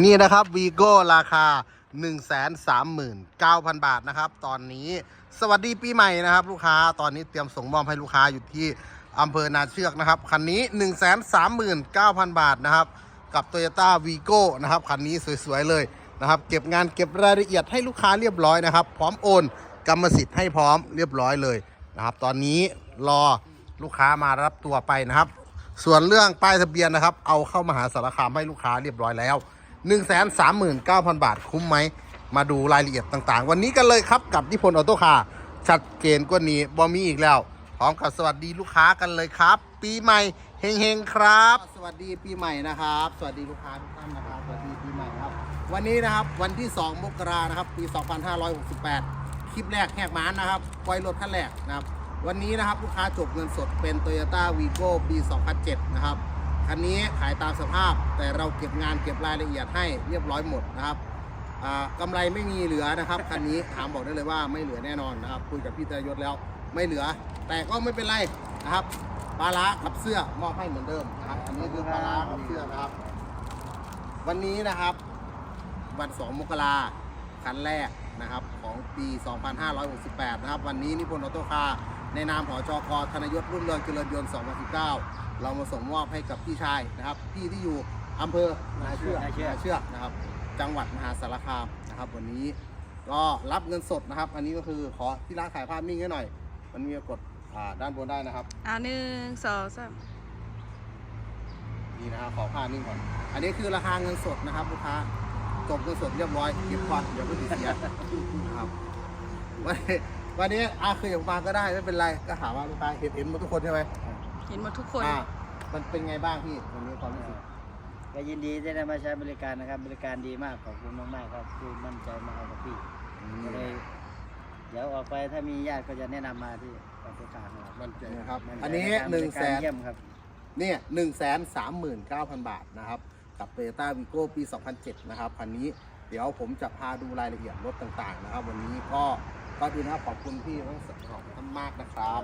นี่นะครับวีโก้ราคา 139,000 บาทนะครับ ตอนนี้สวัสดีปีใหม่นะครับ ลูกค้าตอนนี้เตรียมส่งมอบให้ลูกค้าอยู่ที่อำเภอนาเชือกนะครับ คันนี้ 139,000 บาทนะครับ กับ Toyota v i g o นะครับ คันนี้สวย ๆ เลยนะครับ เก็บงานเก็บรายละเอียดให้ลูกค้าเรียบร้อยนะครับ พร้อมโอนกรรมสิทธิ์ให้พร้อมเรียบร้อยเลยนะครับ ตอนนี้รอลูกค้ามารับตัวไปนะครับ ส่วนเรื่องป้ายทะเบียนนะครับ เอาเข้ามหาสารคามให้ลูกค้าเรียบร้อยแล้ว 139,000 บาทคุ้มไหม มาดูรายละเอียดต่างๆ วันนี้กันเลยครับกับนิพนธ์ออโต้คาร์ชัดเจนกว่านี้บอมีอีกแล้ว พร้อมกับสวัสดีลูกค้ากันเลยครับ ปีใหม่เฮงๆครับ สวัสดีปีใหม่นะครับ สวัสดีลูกค้าทุกท่านนะครับสวัสดีปีใหม่ครับ วันนี้นะครับวันที่ 2 มกรานะครับปี 2568 คลิปแรกแหกม้านนะครับปล่อยรถคันแรกนะครับวันนี้นะครับลูกค้าจบเงินสดเป็น Toyota v i g o ปี 2007 นะครับ คันนี้ขายตามสภาพ แต่เราเก็บงานเก็บรายละเอียดให้เรียบร้อยหมดนะครับอ่ากำไรไม่มีเหลือนะครับคันนี้ถามบอกได้เลยว่าไม่เหลือแน่นอนนะครับคุยกับพี่ตยศแล้วไม่เหลือ แต่ก็ไม่เป็นไรนะครับปลาร้ากับเสื้อมอบให้เหมือนเดิมนะครับอันนี้คือปลาร้ากับเสื้อนะครับ วันนี้นะครับวัน2มกราคันแรกนะครับของปี 2568 นะครับ วันนี้นิพนธ์ออโต้คาร์ ในนามหอจกธนยศรุ่งเรืองเจริญยนต์2019 เรามาส่งมอบให้กับพี่ชายนะครับ พี่ที่อยู่อำเภอนาเชือกนาเชือกนาเชือกนะครับ จังหวัดมหาสารคามนะครับ วันนี้ก็รับเงินสดนะครับ อันนี้ก็คือขอที่ร้านขายภาพนิ่งให้หน่อย มันมีกดอ่าด้านบนได้นะครับ อ่าหนึ่งสองสามนี่นะครับขอผ้านิ่งก่อน อันนี้คือราคาเงินสดนะครับลูกค้าจบเงินสดเรียบร้อยเก็บก่อนเดี๋ยวก็ติดเสียนะครับ วันนี้วันนี้อาคืออย่างมาก็ได้ไม่เป็นไรก็ถามว่าลูกค้าเห็นเห็นหมดทุกคนใช่ไหมเห็นหมดทุกคน อ่ามันเป็นไงบ้างพี่วันนี้ความรู้สึกก็ยินดีที่ได้มาใช้บริการนะครับ บริการดีมากขอบคุณมากๆครับที่มั่นใจมาเอากับพี่ก็เลยเดี๋ยวออกไปถ้ามีญาติก็จะแนะนำมาที่กองทุกการนะครับมั่นใจนะครับ มั่ใจอันนี้ใการหนึ่งบริแสการนเยี่ยมครับ เนี่ยหนึ่งแสนสามหมื่นเก้าพันบาทนะครับ กับ t o y ต้าวีโก้ปี 2007 นะครับคันนี้ เดี๋ยวผมจะพาดูรายละเอียดรถต่างๆนะครับ วันนี้ก็ ก็ดีนะครับขอบคุณพี่ทั้งสองท่านมากนะครับ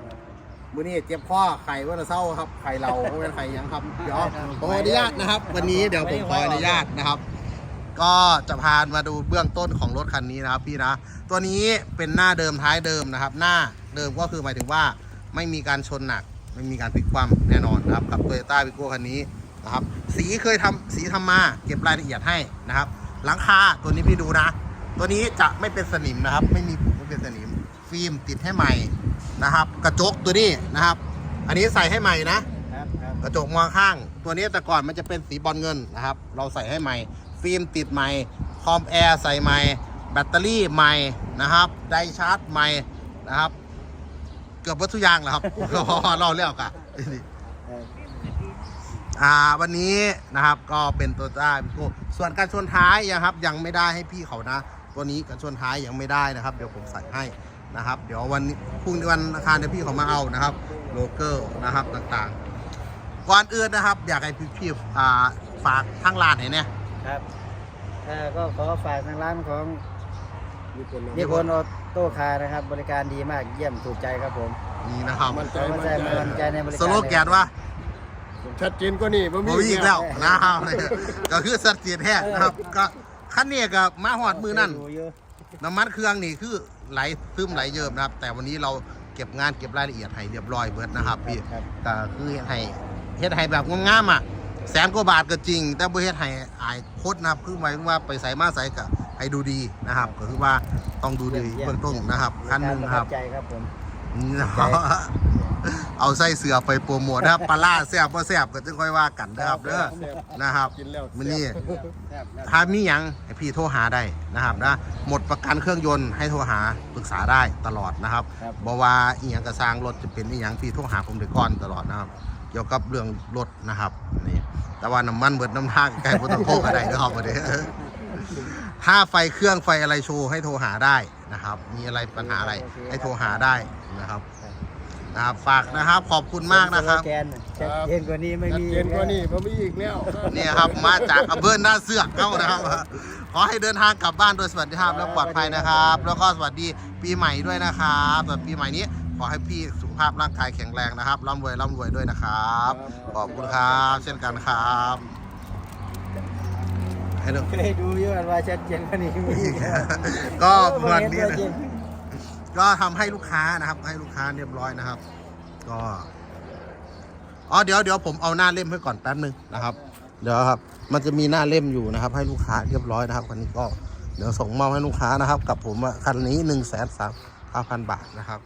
มื้อนี้เจ็บข้อไข่ว่าจะเศร้าครับ ไข่เราไม่เป็นไข่ยังครับ เดี๋ยวขออนุญาตนะครับ วันนี้เดี๋ยวผมขออนุญาตนะครับ ก็จะพามาดูเบื้องต้นของรถคันนี้นะครับพี่นะ ตัวนี้เป็นหน้าเดิมท้ายเดิมนะครับ หน้าเดิมก็คือหมายถึงว่าไม่มีการชนหนัก ไม่มีการพลิกคว่ำแน่นอนนะครับกับ Toyota v i g o คันนี้นะครับ สีเคยทำสีทำมาเก็บรายละเอียดให้นะครับ หลังคาตัวนี้พี่ดูนะ ตัวนี้จะไม่เป็นสนิมนะครับ ไม่มีผุไม่เป็นสนิม ฟิล์มติดให้ใหม่นะครับ กระจกตัวนี้นะครับ อันนี้ใส่ให้ใหม่นะครับครับกระจกมองข้าง ตัวนี้แต่ก่อนมันจะเป็นสีบอลเงินนะครับ เราใส่ให้ใหม่ ฟิล์มติดใหม่ คอมแอร์ใส่ใหม่ แบตเตอรี่ใหม่นะครับไดชาร์จใหม่นะครับ เกือบวัตถุกอยางแล้วครับเราเรียกอะเอออ่าวันนี้นะครับก็เป็นตัวต้าพิโก้ส่วนการชนท้ายยังครับยังไม่ได้ให้พี่เขานะ ตัวนี้การชนท้ายยังไม่ได้นะครับ เดี๋ยวผมใส่ให้นะครับ เดี๋ยววันนี้พรุ่งนี้วันอังคารเดี๋ยวพี่เขามาเอานะครับโลเกอร์นะครับต่างๆ ก่อนอื่นนะครับ อยากให้พี่ๆอ่าฝากทางร้านให้เนี่ยครับเอ่อก็ขอฝากทางร้านของมีคนนิพนธ์ออโต้คาร์นะครับ บริการดีมากเยี่ยมถูกใจครับผมนี่นะครับมันใจขอมัมั่นใจมั่นใจในบริการสโลแกนว่าชัดเจนกว่านี่บ่ผมมีอีกแล้วนะครับก็คือสัตว์เสียแท้นะครับก็ ขั้นนี้ก็มาหอดมือนั่นดูอยู่น้ำมันเครื่องนี่คือไหลซึมไหลเยิมนะครับ แต่วันนี้เราเก็บงานเก็บรายละเอียดให้เรียบร้อยเบิดนะครับพี่ครับก็คือเฮ็ดให้เฮ็ดให้แบบงามๆอะแสนกว่าบาทก็จริง แต่บ่เฮ็ดให้อายโคตรนะครับคือหมายถึงว่าไปใส่มาใส่ก็ให้ดูดีนะครับ ก็คือว่าต้องดูดีเบื้องต้นนะครับคันหนึงครับปะทัใจครับผมนี่นะครับ เอาใส่เสือไปโปรโมทนะครับปลาล่าแซ่บบ่แซ่บก็จึงค่อยว่ากันนะครับเด้อนะครับกินแล้วมื้อนี้แซ่บแล้วถ้ามีหยังให้พี่โทรหาได้นะครับนะหมดประกันเครื่องยนต์ให้โทรหาปรึกษาได้ตลอดนะครับครับบอกว่าอีหยังกระสร้างรถจะเป็นอีหยังพี่โทรหาผมเดี๋ยวก่อนตลอดนะครับเกี่ยวกับเรื่องรถนะครับนี่แต่ว่าน้ำมันเบิดน้ำทางใกล้พุทธโคก็ได้นะครับวันนี้ถ้าไฟเครื่องไฟอะไรโชว์ให้โทรหาได้นะครับ มีอะไรปัญหาอะไรให้โทรหาได้นะครับ นะครับฝากนะครับขอบคุณมากนะครับสโลแกนชัดเจนกว่านี้ไม่ชัดมีเจนกว่านี่บ่มีอีกแล้วนี่ครับมาจากอำเภอหน้าเสือกเข้านะครับขอให้เดินทางกลับบ้านโดยสวัสดิภาพและปลอดภัยนะครับ แล้วก็สวัสดีปีใหม่ด้วยนะครับสำหรับปีใหม่นี้ขอให้พี่สุขภาพร่างกายแข็งแรงนะครับร่ำรวยร่ำรวยด้วยนะครับขอบคุณครับเช่นกันครับให้ดูเคยดูอยู่ว่าชัดเจนกว่านี้มีอีกแล้วก็วันนี้ ก็ทำให้ลูกค้านะครับ ให้ลูกค้าเรียบร้อยนะครับ ก็อ๋อเดี๋ยวเดี๋ยวผมเอาหน้าเล่มให้ก่อนแป๊บนึงนะครับ เดี๋ยวครับ มันจะมีหน้าเล่มอยู่นะครับ ให้ลูกค้าเรียบร้อยนะครับคันนี้ก็เดี๋ยวส่งมอบให้ลูกค้านะครับ กับผมว่าคันนี้หนึ่งแสนสามพันบาทนะครับ